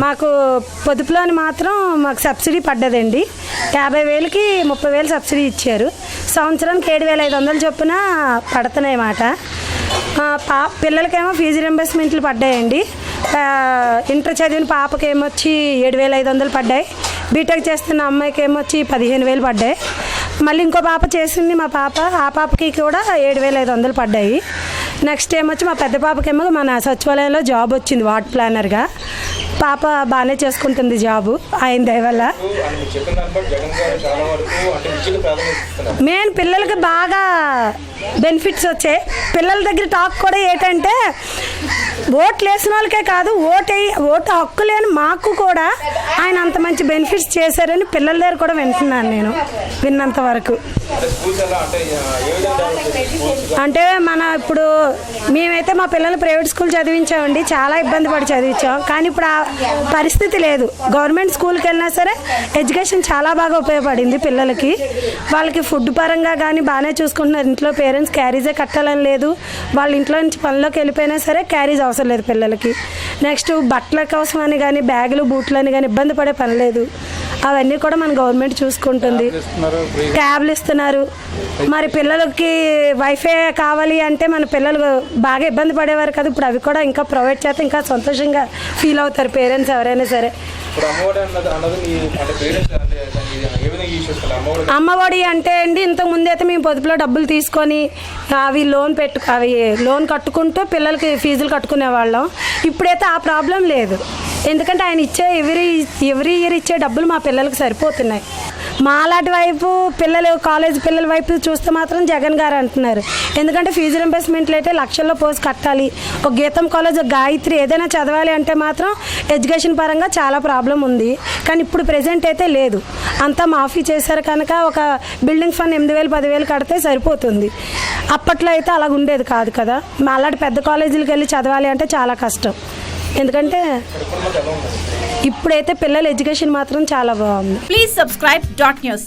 మాకు పొదుపులోని మాత్రం మాకు సబ్సిడీ పడ్డదండి. యాభై వేలకి ముప్పై వేలు సబ్సిడీ ఇచ్చారు. సంవత్సరానికి ఏడు వేల ఐదు వందలు చొప్పున పడుతున్నాయి మాట. పా పిల్లలకేమో ఫీజు రింబర్స్మెంట్లు పడ్డాయండి. ఇంటర్ చదివిన పాపకి ఏమొచ్చి ఏడు వేల ఐదు వందలు పడ్డాయి. బీటెక్ చేస్తున్న అమ్మాయికి ఏమొచ్చి పదిహేను వేలు పడ్డాయి. మళ్ళీ ఇంకో పాప చేసింది మా పాప. ఆ పాపకి కూడా ఏడు వేల ఐదు వందలు పడ్డాయి. నెక్స్ట్ ఏమొచ్చి మా పెద్ద పాపకేమో మన సచివాలయంలో జాబ్ వచ్చింది వార్డ్ ప్లానర్గా. పాప బాగానే చేసుకుంటుంది జాబు ఆయన దయవల్ల మెయిన్ పిల్లలకి బాగా బెనిఫిట్స్ వచ్చాయి. పిల్లల దగ్గర టాక్ కూడా ఏంటంటే ఓట్లు వేసిన వాళ్ళకే కాదు ఓటు ఓటు హక్కు లేని మాకు కూడా ఆయన అంత మంచి బెనిఫిట్స్ చేశారని పిల్లల దగ్గర కూడా వింటున్నాను నేను విన్నంత వరకు. అంటే మన ఇప్పుడు మేమైతే మా పిల్లలు ప్రైవేట్ స్కూల్ చదివించామండి చాలా ఇబ్బంది పడి చదివించాం. కానీ ఇప్పుడు పరిస్థితి లేదు. గవర్నమెంట్ స్కూల్కి వెళ్ళినా సరే ఎడ్యుకేషన్ చాలా బాగా ఉపయోగపడింది పిల్లలకి. వాళ్ళకి ఫుడ్ పరంగా కానీ బాగానే చూసుకుంటున్నారు. ఇంట్లో పేరెంట్స్ క్యారీజే కట్టాలని లేదు. వాళ్ళ ఇంట్లో నుంచి పనిలోకి వెళ్ళిపోయినా సరే క్యారీజ్ అవసరం లేదు పిల్లలకి. నెక్స్ట్ బట్టల కోసం అని కానీ బ్యాగులు బూట్లు అని కానీ ఇబ్బంది పడే పని లేదు. అవన్నీ కూడా మన గవర్నమెంట్ చూసుకుంటుంది. ట్యాబ్లు ఇస్తున్నారు మరి పిల్లలకి వైఫై కావాలి అంటే మన పిల్లలు బాగా ఇబ్బంది పడేవారు కదా. ఇప్పుడు అవి కూడా ఇంకా ప్రొవైడ్ చేస్తే ఇంకా సంతోషంగా ఫీల్ అవుతారు పేరెంట్స్ ఎవరైనా సరే. అమ్మఒడి అంటే అండి ఇంతకు ముందు అయితే మేము పొదుపులో డబ్బులు తీసుకొని అవి లోన్ పెట్టు అవి లోన్ కట్టుకుంటూ పిల్లలకి ఫీజులు కట్టుకునే వాళ్ళం. ఇప్పుడైతే ఆ ప్రాబ్లం లేదు. ఎందుకంటే ఆయన ఇచ్చే ఎవరీ ఎవ్రీ ఇయర్ ఇచ్చే డబ్బులు మా పిల్లలకు సరిపోతున్నాయి. మాలాటి వైపు పిల్లలు కాలేజ్ పిల్లల వైపు చూస్తే మాత్రం జగన్ గారు అంటున్నారు. ఎందుకంటే ఫీజు రింబర్స్మెంట్లు అయితే లక్షల్లో పోసి కట్టాలి. ఒక గీతం కాలేజ్ ఒక గాయత్రి ఏదైనా చదవాలి అంటే మాత్రం ఎడ్యుకేషన్ పరంగా చాలా ప్రాబ్లం ఉంది. కానీ ఇప్పుడు ప్రజెంట్ అయితే లేదు. అంతా మాఫీ చేశారు కనుక ఒక బిల్డింగ్ ఫండ్ ఎనిమిది వేలు పదివేలు కడితే సరిపోతుంది. అప్పట్లో అయితే అలాగ ఉండేది కాదు కదా. మా అలాంటి పెద్ద కాలేజీలకు వెళ్ళి చదవాలి అంటే చాలా కష్టం. ఎందుకంటే ఇప్పుడైతే పిల్లల ఎడ్యుకేషన్ మాత్రం చాలా బాగుంది. Please subscribe dot news